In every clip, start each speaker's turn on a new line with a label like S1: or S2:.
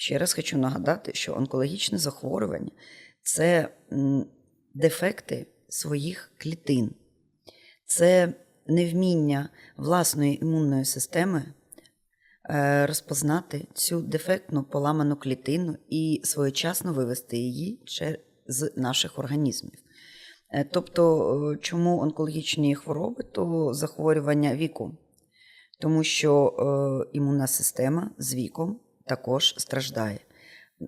S1: Ще раз хочу нагадати, що онкологічне захворювання це дефекти своїх клітин, це невміння власної імунної системи е, розпознати цю дефектну поламану клітину і своєчасно вивести її з наших організмів. Е, Тобто, е, чому онкологічні хвороби, то захворювання віку? Тому що імунна система з віком також страждає.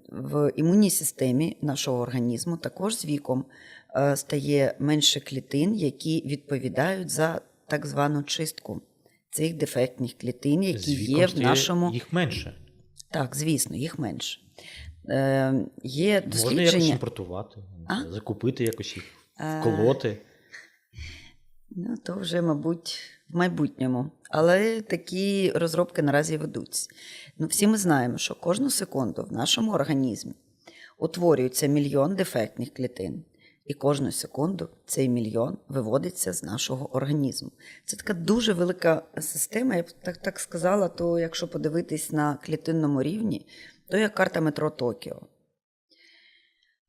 S1: В імунній системі нашого організму також з віком е, стає менше клітин, які відповідають за так звану чистку цих дефектних клітин, які
S2: віком
S1: є в нашому.
S2: Їх менше.
S1: Так, звісно, їх менше. Е, є
S2: Можна якось імпортувати,
S1: А?
S2: закупити якось їх,
S1: Е,
S2: вколоти.
S1: Ну, то вже, мабуть, в майбутньому. Але такі розробки наразі ведуться. Ну, всі ми знаємо, що кожну секунду в нашому організмі утворюється мільйон дефектних клітин. І кожну секунду цей мільйон виводиться з нашого організму. Це така дуже велика система. Я б так, так сказала, то якщо подивитись на клітинному рівні, то як карта метро Токіо.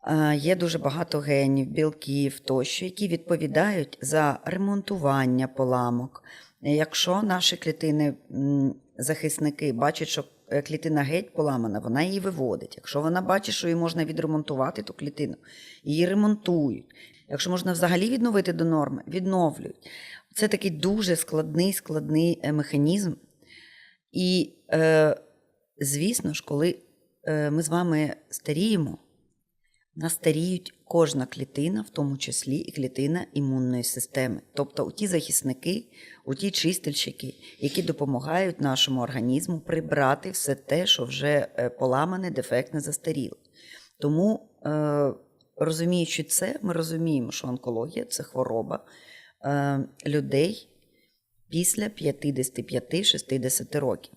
S1: Е, Є дуже багато генів, білків тощо, які відповідають за ремонтування поламок. Якщо наші клітини-захисники бачать, що е, клітина геть поламана, вона її виводить. Якщо вона бачить, що її можна відремонтувати, ту клітину, її ремонтують. Якщо можна взагалі відновити до норми, відновлюють. Це такий дуже складний, складний е, механізм. І, звісно ж, коли ми з вами старіємо, нас старіють кожна клітина, в тому числі і клітина імунної системи. Тобто у ті захисники, у ті чистильщики, які допомагають нашому організму прибрати все те, що вже е, поламане, дефектне, застаріло. Тому, е, розуміючи це, ми розуміємо, що онкологія це хвороба е, людей після 55-60 років.